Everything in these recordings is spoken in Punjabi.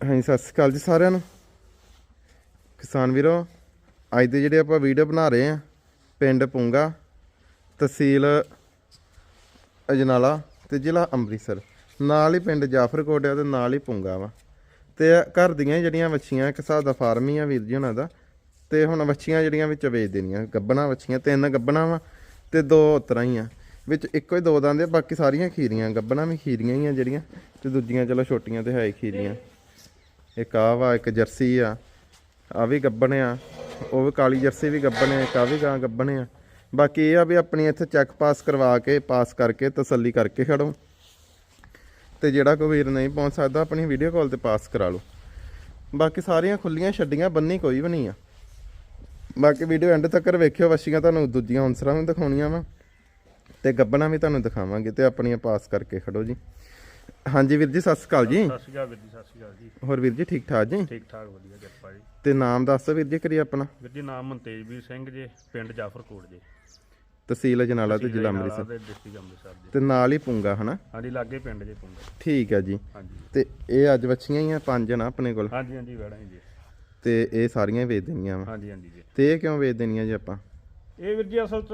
ਹਾਂਜੀ ਸਤਿ ਸ਼੍ਰੀ ਅਕਾਲ ਜੀ ਸਾਰਿਆਂ ਨੂੰ। ਕਿਸਾਨ ਵੀਰੋ, ਅੱਜ ਦੇ ਜਿਹੜੇ ਆਪਾਂ ਵੀਡੀਓ ਬਣਾ ਰਹੇ ਆ ਪਿੰਡ ਪੁੰਗਾ, ਤਹਿਸੀਲ ਅਜਨਾਲਾ ਤੇ ਜ਼ਿਲ੍ਹਾ ਅੰਮ੍ਰਿਤਸਰ। ਨਾਲ ਹੀ ਪਿੰਡ ਜਾਫਰਕੋਟ ਆ ਤੇ ਨਾਲ ਹੀ ਪੁੰਗਾ ਵਾ। ਤੇ ਘਰ ਦੀਆਂ ਹੀ ਜਿਹੜੀਆਂ ਵੱਛੀਆਂ, ਇੱਕ ਹਿਸਾਬ ਦਾ ਫਾਰਮ ਹੀ ਆ ਵੀਰ ਜੀ ਉਹਨਾਂ ਦਾ। ਤੇ ਹੁਣ ਵੱਛੀਆਂ ਜਿਹੜੀਆਂ ਵਿੱਚ ਵੇਚ ਦੇਣੀਆਂ, ਗੱਬਣਾ ਵੱਛੀਆਂ, ਤਿੰਨ ਗੱਬਣਾ ਵਾ ਤੇ ਦੋ ਉਤਰਾਂ ਹੀ ਆ। ਵਿੱਚ ਇੱਕੋ ਹੀ ਦੋ ਦੰਦ ਆ, ਬਾਕੀ ਸਾਰੀਆਂ ਖੀਰੀਆਂ, ਗੱਬਣਾ ਵੀ ਖੀਰੀਆਂ ਹੀ ਆ ਜਿਹੜੀਆਂ ਤੇ ਦੂਜੀਆਂ ਚਲੋ ਛੋਟੀਆਂ ਤੇ ਹੈ ਹੀ ਖੀਰੀਆਂ। ਇੱਕ ਆਹ ਵਾ ਇੱਕ ਜਰਸੀ ਆ ਆ ਵੀ ਗੱਬਣ ਆ, ਉਹ ਵੀ ਕਾਲੀ ਜਰਸੀ ਵੀ ਗੱਬਣ ਆ, ਇੱਕ ਆ ਵੀ ਗਾਂ ਗੱਬਣ ਆ। ਬਾਕੀ ਇਹ ਆ ਵੀ ਆਪਣੀ ਇੱਥੇ ਚੈੱਕ ਪਾਸ ਕਰਵਾ ਕੇ ਪਾਸ ਕਰਕੇ, ਤਸੱਲੀ ਕਰਕੇ ਖੜੋ। ਤੇ ਜਿਹੜਾ ਕੋਈ ਵੀਰ ਨਹੀਂ ਪਹੁੰਚ ਸਕਦਾ, ਆਪਣੀ ਵੀਡੀਓ ਕਾਲ ਤੇ ਪਾਸ ਕਰਾ ਲਓ। ਬਾਕੀ ਸਾਰੀਆਂ ਖੁੱਲੀਆਂ ਛੱਡੀਆਂ, ਬੰਨੀ ਕੋਈ ਵੀ ਨਹੀਂ ਆ। ਬਾਕੀ ਵੀਡੀਓ ਐਂਡ ਤੱਕ ਵੇਖਿਓ, ਵਸ਼ੀਆਂ ਤੁਹਾਨੂੰ ਦੂਜੀਆਂ ਅਨਸਰਾਂ ਵੀ ਦਿਖਾਉਣੀਆਂ ਵਾ। ਤੇ ਗੱਬਣਾ ਵੀ ਤੁਹਾਨੂੰ ਦਿਖਾਵਾਂਗੇ, ਤੇ ਆਪਣੀਆਂ ਪਾਸ ਕਰਕੇ ਖੜੋ ਜੀ। ਹਾਂਜੀ ਵੀਰ ਜੀ ਸਤਿ ਸ਼੍ਰੀ ਅਕਾਲ ਜੀ। ਸਤਿ ਸ਼੍ਰੀ ਅਕਾਲ ਵੀਰ ਜੀ ਸਤਿ ਸ਼੍ਰੀ ਅਕਾਲ ਜੀ। ਹੋਰ ਵੀਰ ਜੀ ਠੀਕ ਠਾਕ ਜੀ? ਠੀਕ ਠਾਕ ਵਧੀਆ ਕਿਰਪਾ ਜੀ। ਤੇ ਨਾਮ ਦੱਸੋ ਵੀਰ ਜੀ ਕਰੀ ਆਪਣਾ? ਵੀਰ ਜੀ ਨਾਮ ਮਨਤੇਜਵੀਰ ਸਿੰਘ ਜੇ ਪਿੰਡ ਜਾਫਰਕੋਟ ਜੇ। ਤਹਿਸੀਲ ਅਜਨਾਲਾ ਤੇ ਜ਼ਿਲ੍ਹਾ ਅੰਮ੍ਰਿਤਸਰ। ਤੇ ਨਾਲ ਹੀ ਪੁੰਗਾ ਹਨਾ? ਹਾਂਜੀ ਲਾਗੇ ਪਿੰਡ ਜੇ ਪੁੰਗਾ। ਠੀਕ ਹੈ ਜੀ। ਤੇ ਇਹ ਅੱਜ ਬੱਚੀਆਂ ਹੀ ਆ ਪੰਜ ਨਾ ਆਪਣੇ ਕੋਲ? ਹਾਂਜੀ ਹਾਂਜੀ ਵੜਾ ਜੀ। ਤੇ ਇਹ ਸਾਰੀਆਂ ਵੇਚ ਦੇਣੀਆਂ ਵਾ? ਹਾਂਜੀ ਹਾਂਜੀ ਜੀ। ਤੇ ਇਹ ਕਿਉਂ ਵੇਚ ਦੇਣੀਆਂ ਜੀ ਆਪਾਂ? ਇਹ ਵੀਰ ਜੀ ਅਸਲ 'ਚ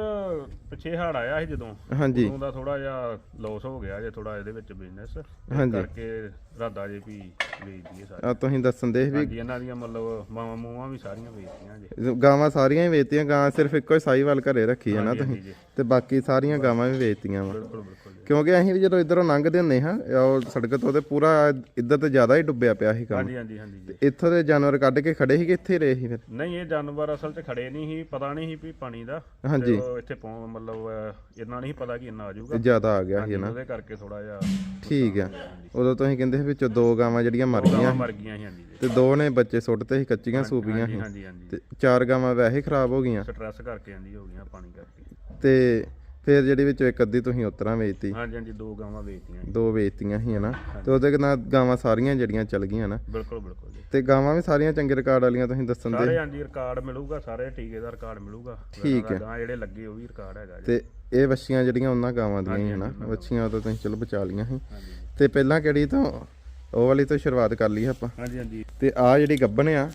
ਪਿੱਛੇ ਹੜ ਆਇਆ ਸੀ ਜਦੋਂ। ਹਾਂਜੀ। ਉਦੋਂ ਦਾ ਥੋੜਾ ਜਿਹਾ ਲਾਸ ਹੋ ਗਿਆ ਜੇ ਥੋੜਾ ਇਹਦੇ ਵਿੱਚ ਬਿਜ਼ਨਸ ਹਾਂਜੀ। ਕਰਕੇ ਰਾਦਾ ਜੇ ਵੀ ਵੇਚ ਦਈਏ ਸਾਰੇ। ਆ ਤੁਸੀਂ ਦੱਸਣ ਦੇ ਵੀ ਹਾਂਜੀ ਇਹਨਾਂ ਦੀਆਂ ਮਤਲਬ ਮਾਵਾਂ ਮੂਵਾਂ ਵੀ ਸਾਰੀਆਂ ਵੇਚਤੀਆਂ ਜੇ। ਗਾਵਾਂ ਸਾਰੀਆਂ ਹੀ ਵੇਚਤੀਆਂ ਗਾਂ ਸਿਰਫ ਇੱਕੋ ਹੀ ਸਾਈਵਾਲ ਘਰੇ ਰੱਖੀ ਹੈ ਨਾ ਹਾਂਜੀ, ਤੁਸੀਂ। ਹਾਂਜੀ। ਤੇ ਬਾਕੀ ਸਾਰੀਆਂ ਗਾਵਾਂ ਵੀ ਵੇਚਤੀਆਂ ਵਾ। ਬਿਲਕੁਲ ਬਿਲਕੁਲ ਜੀ। ਕਿਉਂਕਿ ਅਸੀਂ ਵੀ ਜਦੋਂ ਇਧਰੋਂ ਲੰਘਦੇ ਹੁੰਦੇ ਹਾਂ ਉਹ ਸੜਕ ਤੋਂ ਤੇ ਪੂਰਾ ਇੱਧਰ ਤੇ ਜ਼ਿਆਦਾ ਹੀ ਡੁੱਬਿਆ ਪਿਆ ਸੀ ਕੰਮ। ਹਾਂਜੀ ਹਾਂਜੀ ਹਾਂਜੀ ਜੀ। ਇੱਥੋਂ ਦੇ ਜਾਨਵਰ ਕੱਢ ਕੇ ਖੜੇ ਸੀ ਕਿ ਇੱਥੇ ਹੀ ਰਹੇ ਸੀ ਫਿਰ। ਨਹੀਂ ਇਹ ਜਾਨਵਰ ਅਸਲ 'ਚ ਖੜੇ ਨਹੀਂ ਸੀ ਪਤਾ ਨਹੀਂ ਸੀ ਵੀ ਪਾਣੀ ਦਾ ਹਾਂਜੀ। ਤੇ ਉਹ ਇੱਥੇ ਪਹੁੰ ਮਤਲਬ ਇੰਨਾ ਨਹੀਂ ਪਤਾ ਕਿ ਇੰਨਾ ਆ ਜਾਊਗਾ। ਜ਼ਿਆਦਾ ਆ ਗਿਆ ਸੀ ਨਾ। ਉਹਦੇ ਕਰਕੇ ਥੋੜਾ ਜਿਹਾ ਠੀਕ ਆ। ਉਦੋਂ ਤੁਸੀਂ ਕਹਿੰਦੇ ਸੀ ਵਿੱਚੋਂ ਦੋ ਗਾਵਾਂ ਜਿਹੜੀਆਂ ਮਰ ਗਈਆਂ ਗਾਵਾਂ ਮਰ ਗਈਆਂ ਸੀ ਹਾਂਜੀ। ਤੇ ਦੋ ਨੇ ਬੱਚੇ ਸੁੱਟਤੇ ਸੀ ਕੱਚੀਆਂ ਸੂਪੀਆਂ ਹਾਂਜੀ ਸੀ। ਹਾਂਜੀ ਹਾਂਜੀ। ਤੇ ਚਾਰ ਗਾਵਾਂ ਵੈਸੇ ਖਰਾਬ ਹੋ ਗਈਆਂ। ਸਟ੍ਰੈਸ ਕਰਕੇ ਆਂਦੀ ਹੋ ਗਈਆਂ ਪਾਣੀ ਕਰਕੇ। ਤੇ ਫਿਰ ਜਿਹੜੀ ਵਿੱਚੋਂ ਇੱਕ ਅੱਧੀ ਤੁਸੀਂ ਉਤਰਾਂ ਵੇਚਤੀ। ਹਾਂਜੀ ਹਾਂਜੀ ਦੋ ਗਾਵਾਂ ਵੇਚਤੀਆਂ। ਦੋ ਵੇਚਤੀਆਂ ਸੀ ਹਨਾ? ਤੇ ਉਹਦੇ ਨਾਲ ਗਾਵਾਂ ਸਾਰੀਆਂ ਜਿਹੜੀਆਂ ਚਲ ਗਈਆਂ ਨਾ ਬਿਲਕੁਲ ਬਿਲਕੁਲ ਜੀ। ਤੇ ਗਾਵਾਂ ਵੀ ਸਾਰੀਆਂ ਚੰਗੇ ਰਿਕਾਰਡ ਵਾਲੀਆਂ ਤੁਸੀਂ ਦੱਸਣ ਦੇ? ਸਾਰੇ ਹਾਂਜੀ ਰਿਕਾਰਡ ਮਿਲੂਗਾ ਸਾਰੇ ਟੀਕੇ ਦਾ ਰਿਕਾਰਡ ਮਿਲੂਗਾ। ਠੀਕ ਹੈ। ਗਾਂ ਜਿਹੜੇ ਲੱਗੇ ਉਹ ਵੀ ਰਿਕਾਰਡ ਹੈਗਾ ਜੀ। ਤੇ ਇਹ ਵੱਛੀਆਂ ਜਿਹੜੀਆਂ ਉਹਨਾਂ ਗਾਵਾਂ ਦੀਆਂ ਹੀ ਹਨਾ? ਵੱਛੀਆਂ ਤਾਂ ਤੁਸੀਂ ਚਲੋ ਬਚਾ ਲੀਆਂ ਸੀ। ਤੇ ਪਹਿਲਾਂ ਕਿਹੜੀ ਤੋਂ? ਉਹ ਵਾਲੀ ਤੋਂ ਸ਼ੁਰੂਆਤ ਕਰ ਲਈ ਆਪਾਂ। ਹਾਂਜੀ ਹਾਂਜੀ। ਤੇ ਆ ਜਿਹੜੀ ਗੱਬਣ ਆ।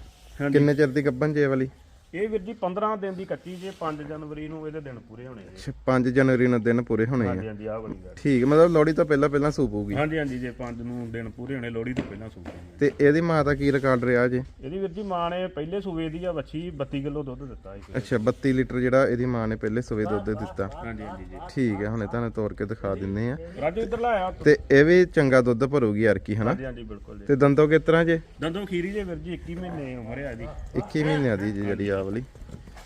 ਕਿੰਨੇ ਚਿਰ ਦੀ ਗੱਬਣ ਜੇ ਵਾਲੀ? ਇਹ ਵੀਰ ਜੀ 15 ਦਿਨ ਦੀ ਕੱਚੀ ਜੇ 5 ਜਨਵਰੀ ਨੂੰ ਇਹਦੇ ਦਿਨ ਪੂਰੇ ਹੋਣੇ ਜੀ। 5 ਜਨਵਰੀ ਨੂੰ ਦਿਨ ਪੂਰੇ ਹੋਣੇ ਆ। ਹਾਂਜੀ ਹਾਂਜੀ ਆਹ ਵਾਲੀ ਗੱਲ। ਠੀਕ ਮਤਲਬ ਲੋਹੜੀ ਤੋਂ ਪਹਿਲਾਂ ਪਹਿਲਾਂ ਸੂਪ ਹੋਊਗੀ। ਹਾਂਜੀ ਹਾਂਜੀ ਜੇ 5 ਨੂੰ ਦਿਨ ਪੂਰੇ ਹੋਣੇ ਲੋਹੜੀ ਤੋਂ ਪਹਿਲਾਂ ਸੂਪੇ ਤੇ ਇਹਦੀ ਮਾਂ ਦਾ ਕੀ ਰਿਕਾਰਡ ਰਿਹਾ ਜੇ? ਇਹਦੀ ਵੀਰ ਜੀ ਮਾਂ ਨੇ ਪਹਿਲੇ ਸੂਵੇ ਦੀ ਆ ਵੱਛੀ 32 ਕਿਲੋ ਦੁੱਧ ਦਿੱਤਾ ਸੀ। ਅੱਛਾ 32 ਲੀਟਰ ਜਿਹੜਾ ਇਹਦੀ ਮਾਂ ਨੇ ਪਹਿਲੇ ਸਵੇ ਦੁੱਧ ਦਿੱਤਾ। ਹਾਂਜੀ ਹਾਂਜੀ ਜੀ। ਠੀਕ ਹੈ ਹੁਣੇ ਤੁਹਾਨੂੰ ਤੋੜ ਕੇ ਦਿਖਾ ਦਿੰਨੇ ਆ ਰਾਜੂ ਇੱਧਰ ਲਾਇਆ ਤੇ ਇਹ ਵੀ ਚੰਗਾ ਦੁੱਧ ਭਰੂਗੀ ਯਾਰ ਕੀ ਹਨਾ? ਹਾਂਜੀ ਹਾਂਜੀ ਬਿਲਕੁਲ ਜੀ। ਤੇ ਦੰਦੋ ਕਿਸ ਤਰ੍ਹਾਂ ਜੇ? ਦੰਦੋਂ ਖੀਰੀ ਜੇ ਵੀਰ ਜੀ 21 ਮਹੀਨੇ ਉਮਰ ਆ ਇਹਦੀ। 21 ਮਹੀਨਿਆਂ ਦੀ ਜੀ ਜਿਹੜੀ ਆ। ਵਾਲੀ।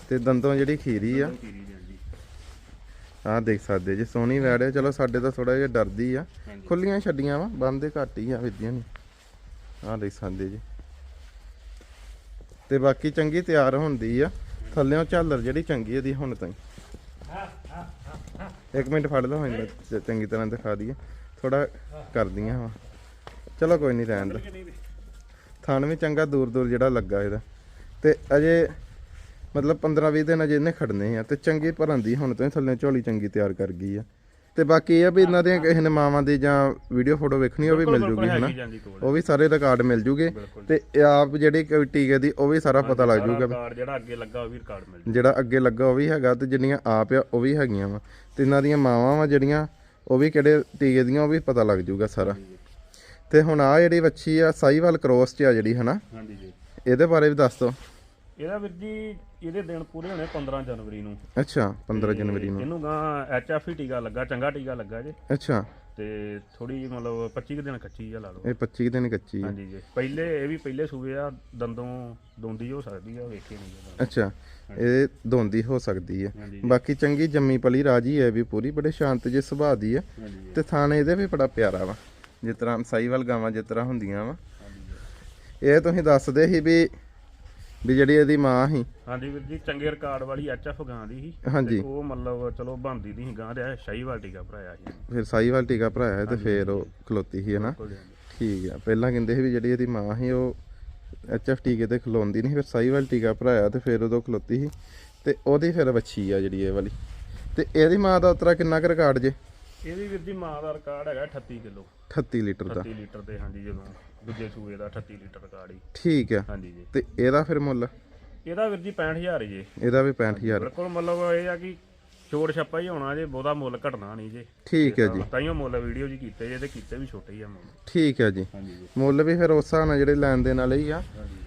ਤੇ ਦੰਦੋਂ ਜਿਹੜੀ ਖੀਰੀ ਆ। ਆਹ ਦੇਖ ਸਕਦੇ ਜੀ ਸੋਹਣੀ ਵੈੜ ਹੈ ਚਲੋ ਸਾਡੇ ਤਾਂ ਥੋੜਾ ਜਿਹਾ ਡਰਦੀ ਆ। ਖੁੱਲੀਆਂ ਛੱਡੀਆਂ ਵਾ ਬੰਦੇ ਘੱਟ ਹੀ ਆ ਵਿਦਿਆ ਨਹੀਂ ਆਹ ਦੇਖ ਸਕਦੇ ਜੀ। ਤੇ ਬਾਕੀ ਚੰਗੀ ਤਿਆਰ ਹੁੰਦੀ ਆ। ਥੱਲਿਓਂ ਝਾਲਰ ਜਿਹੜੀ ਚੰਗੀ ਇਹਦੀ ਹੁਣ ਤਾਈਂ। ਇੱਕ ਮਿੰਟ ਫੜ ਲਓ ਮੈਂ ਚੰਗੀ ਤਰ੍ਹਾਂ ਦਿਖਾ ਦਈਏ। ਥੋੜਾ ਕਰਦੀਆਂ ਵਾ। ਚਲੋ ਕੋਈ ਨਹੀਂ ਰਹਿਣ ਦੋ। ਥਣ ਵੀ ਚੰਗਾ ਦੂਰ ਦੂਰ ਜਿਹੜਾ ਲੱਗਾ ਇਹਦਾ। ਤੇ ਅਜੇ ਮਤਲਬ 15 20 ਦਿਨ ਅਜੇ ਇਹਨੇ ਖੜਨੇ ਆ ਤੇ ਚੰਗੀ ਭਰਨ ਦੀ ਹੁਣ ਤੋਂ ਹੀ ਥੱਲੇ ਝੋਲੀ ਚੰਗੀ ਤਿਆਰ ਕਰ ਗਈ ਆ। ਤੇ ਬਾਕੀ ਇਹ ਆ ਵੀ ਇਹਨਾਂ ਦੀਆਂ ਕਿਸੇ ਨੇ ਮਾਵਾਂ ਦੀ ਜਾਂ ਵੀਡੀਓ ਫੋਟੋ ਵੇਖਣੀ ਉਹ ਵੀ ਮਿਲ ਜੂਗੀ ਹਨਾ? ਉਹ ਵੀ ਸਾਰੇ ਰਿਕਾਰਡ ਮਿਲ ਜੂਗੇ ਤੇ ਆਪ ਜਿਹੜੀ ਕੋਈ ਟੀਕੇ ਦੀ ਉਹ ਵੀ ਸਾਰਾ ਪਤਾ ਲੱਗ ਜੂਗਾ। ਜਿਹੜਾ ਅੱਗੇ ਲੱਗਾ ਉਹ ਵੀ ਰਿਕਾਰਡ ਮਿਲ ਜੂ ਜਿਹੜਾ ਅੱਗੇ ਲੱਗਾ ਉਹ ਵੀ ਹੈਗਾ ਤੇ ਜਿੰਨੀਆਂ ਆਪ ਆ ਉਹ ਵੀ ਹੈਗੀਆਂ ਵਾ। ਤੇ ਇਹਨਾਂ ਦੀਆਂ ਮਾਵਾਂ ਵਾ ਜਿਹੜੀਆਂ ਉਹ ਵੀ ਕਿਹੜੇ ਟੀਕੇ ਦੀਆਂ ਉਹ ਵੀ ਪਤਾ ਲੱਗ ਜੂਗਾ ਸਾਰਾ। ਤੇ ਹੁਣ ਆ ਜਿਹੜੀ ਵੱਛੀ ਆ ਸਾਈਵਾਲ ਕ੍ਰੋਸ ਚ ਆ ਜਿਹੜੀ ਹਨਾ? ਹਾਂਜੀ ਜੀ। ਇਹਦੇ ਬਾਰੇ ਵੀ ਦੱਸ ਦਿਓ ਇਹਦਾ ਵੀਰ ਜੀ ਇਹਦੇ ਦਿਨ ਪੂਰੇ ਹੋਣੇ 15 ਜਨਵਰੀ ਨੂੰ। ਅੱਛਾ 15 ਜਨਵਰੀ ਨੂੰ। ਇਹਨੂੰ ਗਾਂ ਐਚਐਫ ਟੀਕਾ ਲੱਗਾ ਚੰਗਾ ਟੀਕਾ ਲੱਗਾ ਜੇ। ਅੱਛਾ। ਤੇ ਥੋੜੀ ਮਤਲਬ 25 ਕੁ ਦਿਨ ਕੱਚੀ ਆ ਲਾ ਲਓ। ਇਹ 25 ਦਿਨ ਕੱਚੀ ਆ। ਹਾਂਜੀ ਜੀ। ਪਹਿਲੇ ਇਹ ਵੀ ਪਹਿਲੇ ਸੂਏ ਆ ਦੰਦੋਂ ਦੋਂਦੀ ਹੋ ਸਕਦੀ ਆ ਵੇਖੇ ਨਹੀਂ ਅੱਛਾ ਇਹ ਦੋਂਦੀ ਹੋ ਸਕਦੀ ਹੈ ਬਾਕੀ ਚੰਗੀ ਜੰਮੀ ਪਲੀ ਰਾਜੀ ਹੈ ਵੀ ਪੂਰੀ ਬੜੇ ਸ਼ਾਂਤ ਜੇ ਸੁਭਾਅ ਦੀ ਹੈ ਤੇ ਥਾਣੇ ਇਹਦੇ ਵੀ ਬੜਾ ਪਿਆਰਾ ਵਾ। ਜਿਸ ਤਰ੍ਹਾਂ ਸਾਈਵਾਲ ਗਾਵਾਂ ਜਿਸ ਤਰ੍ਹਾਂ ਹੁੰਦੀਆਂ ਵਾ। ਇਹ ਤੁਸੀਂ ਦੱਸਦੇ ਸੀ ਵੀ ਵੀ ਜਿਹੜੀ ਇਹਦੀ ਮਾਂ ਸੀ। ਹਾਂਜੀ ਵੀਰ ਜੀ ਚੰਗੇ ਰਿਕਾਰਡ ਵਾਲੀ ਐਚਐਫ ਗਾਂ ਦੀ ਸੀ। ਹਾਂਜੀ। ਤੇ ਉਹ ਮਤਲਬ ਚਲੋ ਬੰਦੀ ਦੀ ਸੀ ਗਾਂ ਦੇ ਸ਼ਾਹੀਵਾਲ ਟੀਕਾ ਭਰਾਇਆ ਸੀ। ਫਿਰ ਸਾਈਵਾਲ ਟੀਕਾ ਭਰਾਇਆ ਹੈ ਤੇ ਫਿਰ ਉਹ ਖਲੋਤੀ ਸੀ ਹਨਾ। ਠੀਕ ਆ। ਪਹਿਲਾਂ ਕਹਿੰਦੇ ਸੀ ਵੀ ਜਿਹੜੀ ਇਹਦੀ ਮਾਂ ਸੀ ਉਹ ਐਚਐਫ ਟੀਕੇ ਤੇ ਖਲੋਂਦੀ ਨਹੀਂ ਫਿਰ ਸਾਈਵਾਲ ਟੀਕਾ ਭਰਾਇਆ ਤੇ ਫਿਰ ਉਦੋਂ ਖਲੋਤੀ ਸੀ। ਤੇ ਉਹਦੀ ਫਿਰ ਵੱਛੀ ਆ ਜਿਹੜੀ ਇਹ ਵਾਲੀ। ਤੇ ਇਹਦੀ ਮਾਂ ਦਾ ਉਤਰਾ ਕਿੰਨਾ ਕੁ ਰਿਕਾਰਡ ਜੇ? ਇਹਦੀ ਵੀਰ ਜੀ ਮਾਂ ਦਾ ਰਿਕਾਰਡ ਹੈਗਾ 38 ਕਿਲੋ। 38 ਲੀਟਰ ਦਾ। 30 ਲੀਟਰ ਦੇ ਹਾਂਜੀ ਜਦੋਂ ਦੂਜੇ ਸੂਏ ਦਾ 38 ਲੀਟਰ ਰਿਕਾਰਡ ਹੀ। ਠੀਕ ਆ। ਹਾਂਜੀ ਜੀ। ਤੇ ਇਹਦਾ ਫਿਰ ਮੁੱਲ? ਇਹਦਾ ਵੀਰ ਜੀ 65000 ਜੀ। ਇਹਦਾ ਵੀ 65000 ਬਿਲਕੁਲ ਮਤਲਬ ਇਹ ਆ ਕਿ ਛੋੜ ਛੱਪਾ ਹੀ ਹੋਣਾ ਜੇ ਬਹੁਤਾ ਮੁੱਲ ਘਟਣਾ ਨਹੀਂ ਜੇ। ਠੀਕ ਹੈ ਜੀ। ਤਾਈਓ ਮੁੱਲ ਵੀਡੀਓ ਜੀ ਕੀਤੇ ਜੇ ਤੇ ਕੀਤੇ ਵੀ ਛੋਟੇ ਹੀ ਆ ਮੁੱਲ। ਠੀਕ ਹੈ ਜੀ। ਮੁੱਲ ਵੀ ਫਿਰ ਉਸ ਹਿਸਾਬ ਨਾਲ ਜਿਹੜੇ ਲੈਣ ਦੇ ਨਾਲ ਹੀ ਆ।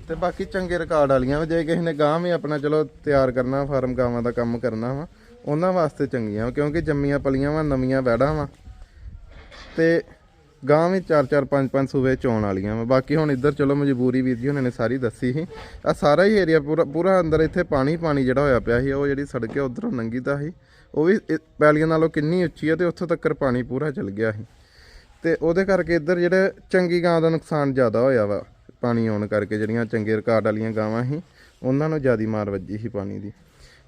ਤੇ ਬਾਕੀ ਚੰਗੇ ਰਿਕਾਰਡ ਵਾਲੀਆਂ ਵਾ ਜੇ ਕਿਸੇ ਨੇ ਗਾਂ ਵੀ ਆਪਣਾ ਚਲੋ ਤਿਆਰ ਕਰਨਾ ਫਾਰਮ ਗਾਵਾਂ ਦਾ ਕੰਮ ਕਰਨਾ ਵਾ ਉਹਨਾਂ ਵਾਸਤੇ ਚੰਗੀਆਂ ਵਾ, ਕਿਉਂਕਿ ਜੰਮੀਆਂ ਪਲੀਆਂ ਵਾ, ਨਵੀਆਂ ਵੈੜਾਂ ਵਾ। ਤੇ ਗਾਂ ਵੀ 4 4 5 5 ਸੂਵੇ ਚੋਣ ਵਾਲੀਆਂ ਵਾ। ਬਾਕੀ ਹੁਣ ਇੱਧਰ ਚਲੋ ਮਜਬੂਰੀ ਵੀਰ ਜੀ, ਉਹਨਾਂ ਨੇ ਸਾਰੀ ਦੱਸੀ ਸੀ। ਆ ਸਾਰਾ ਹੀ ਏਰੀਆ ਪੂਰਾ ਪੂਰਾ ਅੰਦਰ ਇੱਥੇ ਪਾਣੀ ਪਾਣੀ ਜਿਹੜਾ ਹੋਇਆ ਪਿਆ ਸੀ, ਉਹ ਜਿਹੜੀ ਸੜਕ ਹੈ ਉਧਰੋਂ ਲੰਗੀ ਤਾਂ ਸੀ। ਉਹ ਵੀ ਇਹ ਪੈਲੀਆਂ ਨਾਲੋਂ ਕਿੰਨੀ ਉੱਚੀ ਹੈ ਤੇ ਉੱਥੋਂ ਤੱਕ ਪਾਣੀ ਪੂਰਾ ਚਲ ਗਿਆ ਸੀ। ਤੇ ਉਹਦੇ ਕਰਕੇ ਇੱਧਰ ਜਿਹੜੇ ਚੰਗੀ ਗਾਂ ਦਾ ਨੁਕਸਾਨ ਜ਼ਿਆਦਾ ਹੋਇਆ ਵਾ, ਪਾਣੀ ਆਉਣ ਕਰਕੇ ਜਿਹੜੀਆਂ ਚੰਗੇ ਰਿਕਾਰਡ ਵਾਲੀਆਂ ਗਾਵਾਂ ਸੀ, ਉਹਨਾਂ ਨੂੰ ਜ਼ਿਆਦੀ ਮਾਰ ਵੱਜੀ ਸੀ ਪਾਣੀ ਦੀ।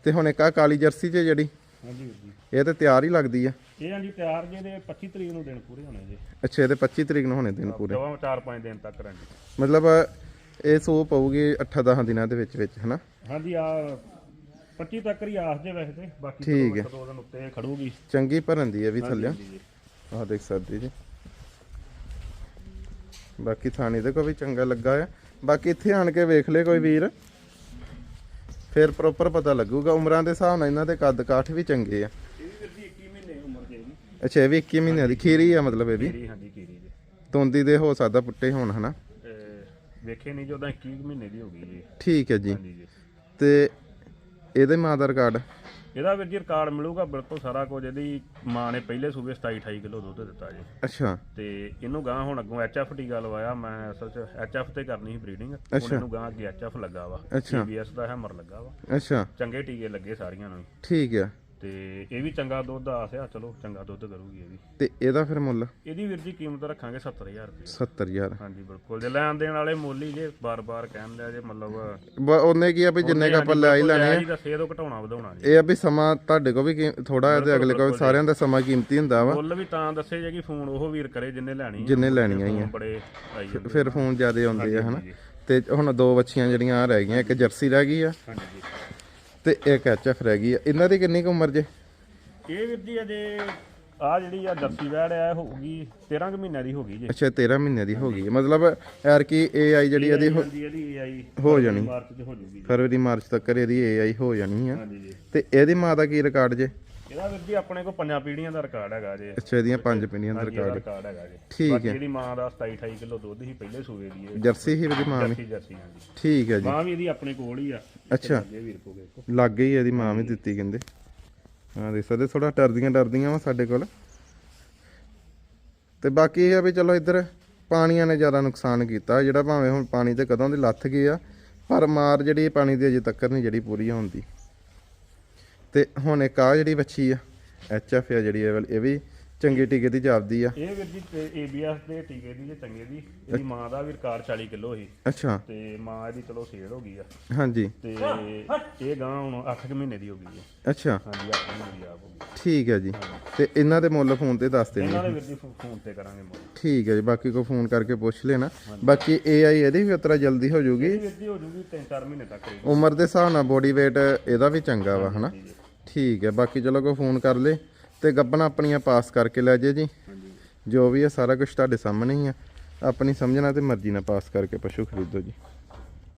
ਤੇ ਹੁਣ ਇੱਕ ਆ ਕਾਲੀ ਜਰਸੀ 'ਚ ਜਿਹੜੀ ਹਾਂਜੀ ਵੀਰ ਜੀ। ਇਹ ਤੇ ਤਿਆਰ ਹੀ ਲੱਗਦੀ ਆ। ਇਹ ਹਾਂਜੀ ਤਿਆਰ ਜੇ ਦੇ 25 ਤਰੀਕ ਨੂੰ ਦਿਨ ਪੂਰੇ ਹੋਣੇ ਜੀ। ਅੱਛਾ ਇਹਦੇ 25 ਤਰੀਕ ਨੂੰ ਹੋਣੇ ਦਿਨ ਪੂਰੇ। ਜਵਾ 4-5 ਦਿਨ ਤੱਕ ਰਹਿੰਦੀ। ਮਤਲਬ ਇਹ ਸੋ ਪਊਗੀ 8-10 ਦਿਨਾਂ ਦੇ ਵਿੱਚ ਵਿੱਚ ਹਨਾ? ਹਾਂਜੀ ਆ 25 ਤੱਕ ਹੀ ਆਸ ਜੇ ਵੈਸੇ ਤੇ ਬਾਕੀ ਠੀਕ ਦੋ ਦਿਨ ਉੱਤੇ ਖੜੂਗੀ। ਚੰਗੀ ਭਰਨ ਦੀ ਹੈ ਵੀ ਥੱਲੇ। ਆਹ ਦੇਖ ਸਕਦੇ ਜੀ। ਬਾਕੀ ਥਾਣੀ ਦੇ ਕੋ ਵੀ ਚੰਗਾ ਲੱਗਾ ਆ। ਬਾਕੀ ਇੱਥੇ ਆਣ ਕੇ ਵੇਖ ਲੈ ਕੋਈ ਵੀਰ। ਫਿਰ ਪ੍ਰੋਪਰ ਪਤਾ ਲੱਗੂਗਾ। ਉਮਰਾਂ ਦੇ ਹਿਸਾਬ ਨਾਲ ਇਹਨਾਂ ਦੇ ਕੱਦ ਕਾਠ ਵੀ ਚੰਗੇ ਆ। ਇਹ ਵੀ ਵੀਰ ਜੀ 21 ਮਹੀਨੇ ਦੇ ਜੀ। ਅੱਛਾ ਇਹ ਵੀ 21 ਮਹੀਨਿਆਂ ਦੀ। ਖੀਰੀ ਆ ਮਤਲਬ ਇਹ ਵੀ? ਕੀਰੀ ਹਾਂਜੀ ਕੀਰੀ ਜੀ। ਤੋਂਦੀ ਦੇ ਹੋ ਸਕਦਾ ਪੁੱਟੇ ਹੋਣ ਹਨਾ? ਵੇਖੇ ਨਹੀਂ ਜਦੋਂ 21 ਕੁ ਮਹੀਨੇ ਦੀ ਹੋ ਗਈ ਜੀ। ਠੀਕ ਹੈ ਜੀ। ਹਾਂਜੀ ਜੀ। ਤੇ ਇਹਦੇ ਮਾਂ ਦਾ ਰਿਕਾਰਡ ਇਹਦਾ ਵੀਰ ਜੀ ਰਿਕਾਰਡ ਮਿਲੂਗਾ ਬਿਲਕੁਲ ਸਾਰਾ ਕੁਝ। ਇਹਦੀ ਮਾਂ ਨੇ ਪਹਿਲੇ ਸੂਬੇ 27 28 ਕਿਲੋ ਦੁੱਧ ਦਿੱਤਾ ਜੀ। ਅੱਛਾ। ਤੇ ਇਹਨੂੰ ਗਾਂ ਹੁਣ ਅੱਗੋਂ ਐਚਐਫ ਟੀਕਾ ਲਵਾਇਆ ਮੈਂ ਅਸਲ 'ਚ ਐਚਐਫ ਤੇ ਕਰਨੀ ਸੀ ਬਰੀਡਿੰਗ ਹੁਣ ਇਹਨੂੰ ਗਾਂ ਅੱਗੇ ਐਚਐਫ ਲੱਗਾ ਵਾ। ਅੱਛਾ। ਸੀਬੀਐਸ ਦਾ ਹੈਮਰ ਲੱਗਾ ਵਾ। ਅੱਛਾ। ਚੰਗੇ ਟੀਕੇ ਲੱਗੇ ਸਾਰੀਆਂ ਨੂੰ ਠੀਕ ਆ। ਤੇ ਇਹ ਵੀ ਚੰਗਾ ਦੁੱਧ ਆਸਿਆ ਚਲੋ ਚੰਗਾ ਦੁੱਧ ਕਰੂਗੀ ਇਹ ਵੀ। ਤੇ ਇਹਦਾ ਫਿਰ ਮੁੱਲ? ਇਹਦੀ ਵੀਰ ਜੀ ਕੀਮਤ ਰੱਖਾਂਗੇ 70000 ਰੁਪਏ। 70000 ਹਾਂਜੀ ਬਿਲਕੁਲ। ਜੇ ਲੈਣ ਦੇਣ ਵਾਲੇ ਮੁੱਲ ਹੀ ਜੇ ਬਾਰ-ਬਾਰ ਕਹਿਣ ਲਿਆ ਜੇ ਮਤਲਬ ਬ- ਉਹਨੇ ਕੀ ਆ ਵੀ ਜਿੰਨੇ ਕ ਆਪਾਂ ਲੈ ਹੀ ਲੈਣੇ ਆ? ਜੀ ਦਾ ਸੇਧ ਘਟਾਉਣਾ ਵਧਾਉਣਾ ਜੀ। ਇਹ ਆ ਵੀ ਸਮਾਂ ਤੁਹਾਡੇ ਕੋ ਵੀ ਥੋੜਾ ਹੈ ਤੇ ਅਗਲੇ ਕੋ ਸਾਰਿਆਂ ਦਾ ਸਮਾਂ ਕੀਮਤੀ ਹੁੰਦਾ ਵਾ। ਮੁੱਲ ਵੀ ਤਾਂ ਦੱਸੇ ਜੇ ਕਿ ਫੋਨ ਉਹ ਵੀਰ ਕਰੇ ਜਿੰਨੇ ਲੈਣੀ ਆ। ਜਿੰਨੇ ਲੈਣੀਆਂ ਹੀ ਆ ਬੜੇ ਆਈ ਜਾਂਦੇ ਫਿਰ ਫੋਨ ਜਿਆਦੇ ਆਉਂਦੇ ਆ ਹਨਾ। ਤੇ ਹੁਣ ਦੋ ਬੱਚੀਆਂ ਜਿਹੜੀਆਂ ਆ ਰਹਿ ਗਈਆਂ ਇੱਕ ਜਰਸੀ ਰਹਿ ਗਈ ਆ। ਹਾਂਜੀ ਜੀ ਤੇ ਇੱਕ ਐਚਐਫ ਰਹਿ ਗਈ ਆ। ਇਹਨਾਂ ਦੀ ਕਿੰਨੀ ਕੁ ਉਮਰ ਜੇ? ਇਹ ਵੀਰ ਜੀ ਅਜੇ ਆ ਜਿਹੜੀ ਆ ਜਰਸੀ ਵੈੜ ਆ ਇਹ ਹੋਊਗੀ 13 ਕੁ ਮਹੀਨਿਆਂ ਦੀ ਹੋ ਗਈ ਜੀ। ਅੱਛਾ 13 ਮਹੀਨੇ ਦੀ ਹੋ ਗਈ ਹੈ ਮਤਲਬ ਐਰ ਕੀ ਏਆਈ ਜਿਹੜੀ ਇਹਦੀ ਹੋ- ਹਾਂਜੀ ਇਹਦੀ ਆਈ ਹੋ ਜਾਣੀ। ਮਾਰਚ ਚ ਹੋ ਜੂਗੀ ਫਰਵਰੀ ਮਾਰਚ ਤੱਕ ਇਹਦੀ ਏਆਈ ਹੋ ਜਾਣੀ ਆ। ਹਾਂਜੀ ਜੀ। ਤੇ ਇਹਦੀ ਮਾਂ ਦਾ ਕੀ ਰਿਕਾਰਡ ਜੇ? ਇਹਦਾ ਵੀਰ ਜੀ ਆਪਣੇ ਕੋਲ ਪੰਜਾਂ ਪੀੜ੍ਹੀਆਂ ਦਾ ਰਿਕਾਰਡ ਹੈਗਾ ਜੇ। ਅੱਛਾ ਇਹਦੀਆਂ ਪੰਜ ਪਿੰਨੀਆਂ ਦਾ ਹਾਂਜੀ ਇਹਦਾ ਰਿਕਾਰਡ ਰਿਕਾਰਡ ਹੈਗਾ ਜੀ। ਠੀਕ ਬਾਕੀ ਹੈ ਇਹਦੀ ਮਾਂ ਦਾ 27 28 ਕਿਲੋ ਦੁੱਧ ਹੀ ਪਹਿਲੇ ਸੂਏ ਦੀ ਹੈ ਜਰਸੀ ਹੀ ਇਹਦੀ ਮਾਂ ਵੀ? ਜਰਸੀ ਜਰਸੀ ਹਾਂਜੀ। ਠੀਕ ਹੈ ਜੀ। ਮਾਂ ਵੀ ਇਹਦੀ ਆਪਣੇ ਕੋਲ ਹੀ ਆ। ਅੱਛਾ। ਅੱਗੇ ਵੀਰ ਕੋਲ ਵੇਖੋ। ਲੱਗ ਗਈ ਇਹਦੀ ਮਾਂ ਵੀ ਦਿੱਤੀ ਕਹਿੰਦੇ। ਹਾਂ ਦੇਖ ਸਕਦੇ ਥੋੜਾ ਡਰਦੀਆਂ ਡਰਦੀਆਂ ਵਾ ਸਾਡੇ ਕੋਲ। ਤੇ ਬਾਕੀ ਇਹ ਆ ਵੀ ਚਲੋ ਇੱਧਰ ਪਾਣੀਆਂ ਨੇ ਜ਼ਿਆਦਾ ਨੁਕਸਾਨ ਕੀਤਾ। ਜਿਹੜਾ ਭਾਵੇਂ ਹੁਣ ਪਾਣੀ ਤੇ ਕਦੋਂ ਦੇ ਲੱਥ ਗਏ ਆ ਪਰ ਮਾਰ ਜਿਹੜੀ ਇਹ ਪਾਣੀ ਦੀ ਅਜੇ ਤੱਕ ਨਹੀਂ ਜਿਹੜੀ ਪੂਰੀ ਹੁੰਦੀ ਤੇ ਹੁਣ ਇੱਕ ਆ ਜਿਹੜੀ ਵੱਛੀ ਆ ਐਚਐਫ ਆ ਜਿਹੜੀ ਇਹ ਵਾਲੀ, ਇਹ ਵੀ ਚੰਗੀ ਟੀਕੇ ਦੀ ਜਾਪਦੀ ਆ। ਇਹ ਵੀਰ ਜੀ ਏਬੀਐਸ ਦੇ ਟੀਕੇ ਦੀ ਜੇ ਚੰਗੇ ਦੀ। ਇਹਦੀ ਮਾਂ ਦਾ ਵੀ ਰਿਕਾਰਡ 40 ਕਿਲੋ ਸੀ। ਅੱਛਾ। ਤੇ ਮਾਂ ਇਹਦੀ ਚਲੋ ਸੇਲ ਹੋ ਗਈ ਆ। ਹਾਂਜੀ। ਤੇ ਇਹ ਗਾਂ ਹੁਣ 8 ਮਹੀਨੇ ਦੀ ਹੋ ਗਈ ਹੈ ਅੱਛਾ। ਹਾਂਜੀ 8 ਮਹੀਨੇ ਦੀ ਆਪ ਹੋ ਗਈ। ਠੀਕ ਹੈ ਜੀ। ਤੇ ਇਹਨਾਂ ਦੇ ਮੁੱਲ ਫੋਨ ਤੇ ਦੱਸ ਦੇਣੇ ਇਹਨਾਂ ਦੇ ਵੀਰ ਜੀ ਫੋ- ਫੋਨ ਤੇ ਕਰਾਂਗੇ ਮੁੱਲ। ਠੀਕ ਹੈ ਜੀ ਬਾਕੀ ਕੋ ਫੋਨ ਕਰਕੇ ਪੁੱਛ ਲੈਣਾ। ਬਾਕੀ AI ਇਹਦੀ ਵੀ ਉਤਰਾ ਜਲਦੀ ਹੋ ਜਾਊਗੀ ਇਹ ਵੀਰ ਜੀ ਹੋ ਜੂਗੀ 3-4 ਮਹੀਨੇ ਤੱਕ। ਰਹੇਗੀ ਉਮਰ ਦੇ ਹਿਸਾਬ ਨਾਲ ਬੋਡੀ weight ਇਹਦਾ ਵੀ ਚੰਗਾ ਵਾ ਹਨਾ। ਠੀਕ ਹੈ ਬਾਕੀ ਚਲੋ ਕੋ ਫੋਨ ਕਰ ਲੇ ਤੇ ਗੱਬਣਾ ਆਪਣੀਆਂ ਪਾਸ ਕਰਕੇ ਲੈ ਜੇ। ਜੀ ਜੋ ਵੀ ਹੈ ਸਾਰਾ ਕੁਝ ਤੁਹਾਡੇ ਸਾਹਮਣੇ ਹੀ ਆ। ਆਪਣੀ ਸਮਝਣਾ ਤੇ ਮਰਜ਼ੀ ਨਾਲ ਪਾਸ ਕਰਕੇ ਪਸ਼ੂ ਖਰੀਦੋ ਜੀ।